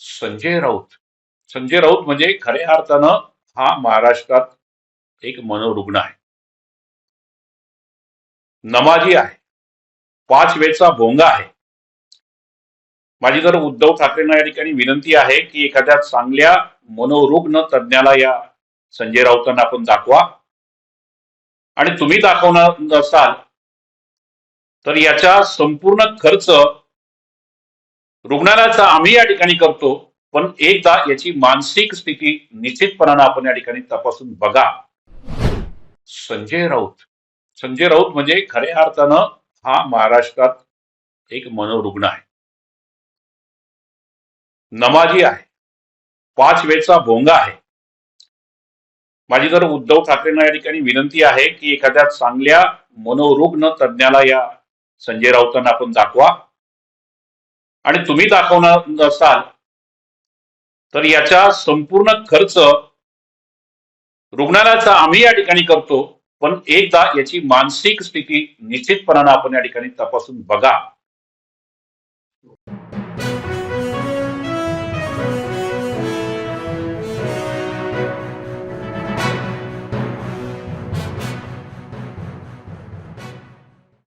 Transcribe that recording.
संजय राऊत. संजय राऊत म्हणजे खऱ्या अर्थानं हा महाराष्ट्रात एक मनोरुग्ण आहे. नमाजी आहे. पाच वेळचा भोंगा आहे. माझी तर उद्धव ठाकरेंना या ठिकाणी विनंती आहे की एखाद्या चांगल्या मनोरुग्ण तज्ज्ञाला या संजय राऊतांना आपण दाखवा. आणि तुम्ही दाखवणार असाल तर याचा संपूर्ण खर्च रुग्णालयाचा आम्ही या ठिकाणी करतो पण एकदा याची मानसिक स्थिती निश्चितपणानं आपण या ठिकाणी तपासून बघा. संजय राऊत. संजय राऊत म्हणजे खऱ्या अर्थानं हा महाराष्ट्रात एक मनोरुग्ण आहे. नमाजी आहे. पाच वेळचा भोंगा आहे. माझी जर उद्धव ठाकरेंना या ठिकाणी विनंती आहे की एखाद्या चांगल्या मनोरुग्ण तज्ज्ञाला या संजय राऊतांना आपण दाखवा. आणि तुम्ही दाखवणार असाल तर याचा संपूर्ण खर्च रुग्णालयाचा आम्ही या ठिकाणी करतो पण एकदा याची मानसिक स्थिती निश्चितपणानं आपण या ठिकाणी तपासून बघा.